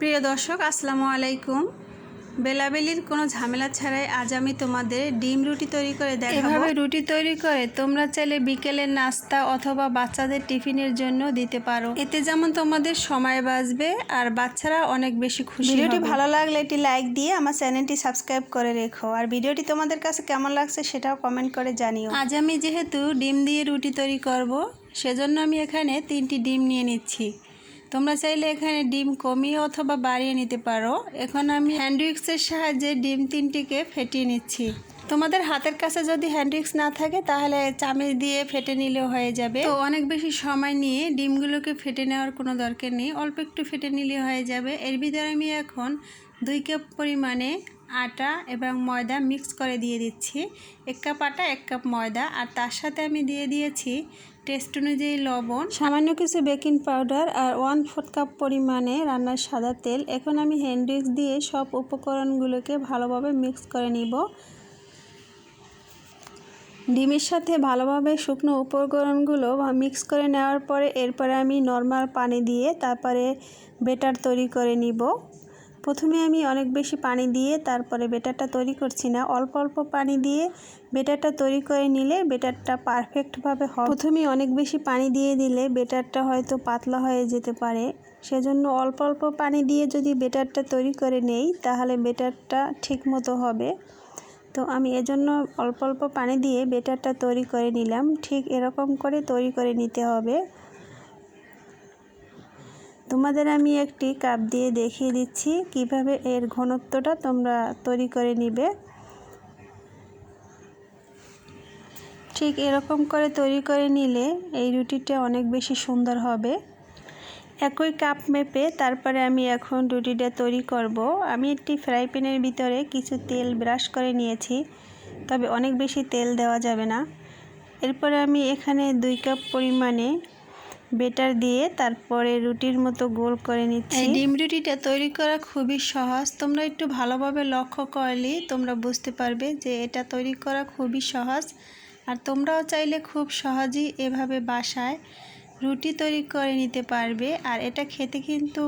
প্রিয় দর্শক আসসালামু আলাইকুম। বেলাবেলির কোনো ঝামেলা ছাড়াই আজ আমি তোমাদের ডিম রুটি তৈরি করে দেখাবো। এভাবে রুটি তৈরি করে তোমরা চাইলে বিকেলের নাস্তা অথবা বাচ্চাদের টিফিনের জন্য দিতে পারো। এতে যেমন তোমাদের সময় বাঁচবে আর বাচ্চারা অনেক বেশি খুশি ভিডিওটি ভালো লাগলে একটি লাইক দিয়ে আমার চ্যানেলটি সাবস্ক্রাইব করে রেখো। আর ভিডিওটি তোমাদের কাছে কেমন লাগছে সেটাও কমেন্ট করে জানিও। আজ আমি যেহেতু ডিম দিয়ে রুটি তৈরি করব সেজন্য আমি এখানে তিনটি ডিম নিয়ে নিচ্ছি। তোমরা চাইলে এখানে ডিম কমিয়ে অথবা বাড়িয়ে নিতে পারো। এখন আমি হ্যান্ডউইক্সের সাহায্যে ডিম তিনটিকে ফেটিয়ে নিচ্ছি। তোমাদের হাতের কাছে যদি হ্যান্ডউইক্স না থাকে, তাহলে চামচ দিয়ে ফেটে নিলেও হয়ে যাবে। তো অনেক বেশি সময় নিয়ে ডিমগুলোকে ফেটে নেওয়ার কোনো দরকার নেই। অল্প একটু ফেটে নিলে হয়ে যাবে। এর ভিতরে আমি এখন দুই কাপ পরিমাণে আটা এবং ময়দা মিক্স করে দিয়ে দিচ্ছি। এক কাপ আটা, এক কাপ ময়দা। আর তার সাথে আমি দিয়ে দিয়েছি টেস্ট অনুযায়ী লবণ। সামান্য কিছু বেকিং পাউডার আর ওয়ান ফোর্থ কাপ পরিমাণে রান্নার সাদা তেল। এখন আমি হ্যান্ডউইক্স দিয়ে সব উপকরণগুলোকে ভালোভাবে মিক্স করে নিব। ডিমের সাথে ভালোভাবে শুকনো উপকরণগুলো মিক্স করে নেওয়ার পরে এরপরে আমি নর্মাল পানি দিয়ে তারপরে বেটার তৈরি করে নিব। প্রথমে আমি অনেক বেশি পানি দিয়ে তারপরে বেটারটা তৈরি করছি না। অল্প অল্প পানি দিয়ে বেটারটা তৈরি করে নিলে বেটারটা পারফেক্টভাবে হবে প্রথমে অনেক বেশি পানি দিয়ে দিলে বেটারটা হয়তো পাতলা হয়ে যেতে পারে। সেজন্য অল্প অল্প পানি দিয়ে যদি বেটারটা তৈরি করে নেই, তাহলে বেটারটা ঠিক মতো হবে। তো আমি এজন্য অল্প অল্প পানি দিয়ে বেটারটা তৈরি করে নিলাম। ঠিক এরকম করে তৈরি করে নিতে হবে। তোমাদের আমি একটি কাপ দিয়ে দেখিয়ে দিচ্ছি কীভাবে এর ঘনত্বটা তোমরা তৈরি করে নিবে। ঠিক এরকম করে তৈরি করে নিলে এই রুটিটা অনেক বেশি সুন্দর হবে। একই কাপ মেপে তারপরে আমি এখন রুটিটা তৈরি করব। আমি একটি ফ্রাই প্যানের ভিতরে কিছু তেল ব্রাশ করে নিয়েছি, তবে অনেক বেশি তেল দেওয়া যাবে না। এরপরে আমি এখানে দুই কাপ পরিমাণে বেটার দিয়ে তারপরে রুটির মতো গোল করে নিচ্ছি। এই ডিম রুটিটা তৈরি করা খুবই সহজ। তোমরা একটু ভালোভাবে লক্ষ্য করলে তোমরা বুঝতে পারবে যে এটা তৈরি করা খুবই সহজ। আর তোমরাও চাইলে খুব সহজেই এভাবে বাসায় রুটি তৈরি করে নিতে পারবে। আর এটা খেতে কিন্তু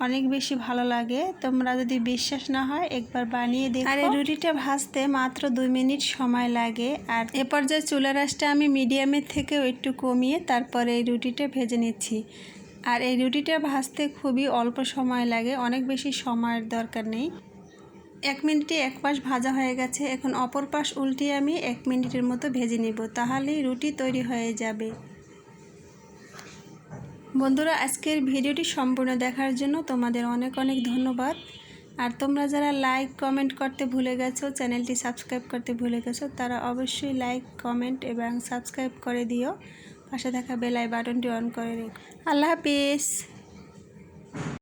অনেক বেশি ভালো লাগে। তোমরা যদি বিশ্বাস না হয়, একবার বানিয়ে দেখো। আর এই রুটিটা ভাজতে মাত্র দুই মিনিট সময় লাগে। আর এ পর্যায়ে চুলা আঁচটা আমি মিডিয়ামের থেকেও একটু কমিয়ে তারপরে এই রুটিটা ভেজে নিচ্ছি। আর এই রুটিটা ভাজতে খুবই অল্প সময় লাগে, অনেক বেশি সময়ের দরকার নেই। এক মিনিটে এক পাশ ভাজা হয়ে গেছে। এখন অপর পাশ উল্টিয়ে আমি এক মিনিটের মতো ভেজে নিব, তাহলেই রুটি তৈরি হয়ে যাবে। বন্ধুরা, আজকের ভিডিওটি সম্পূর্ণ দেখার জন্য তোমাদের অনেক অনেক ধন্যবাদ। আর তোমরা যারা লাইক কমেন্ট করতে ভুলে গেছো চ্যানেলটি সাবস্ক্রাইব করতে ভুলে গেছো, তারা অবশ্যই লাইক কমেন্ট এবং সাবস্ক্রাইব করে দিও। পাশে থাকা বেলায় বাটনটি অন করে রেখো। আল্লাহ হাফিজ।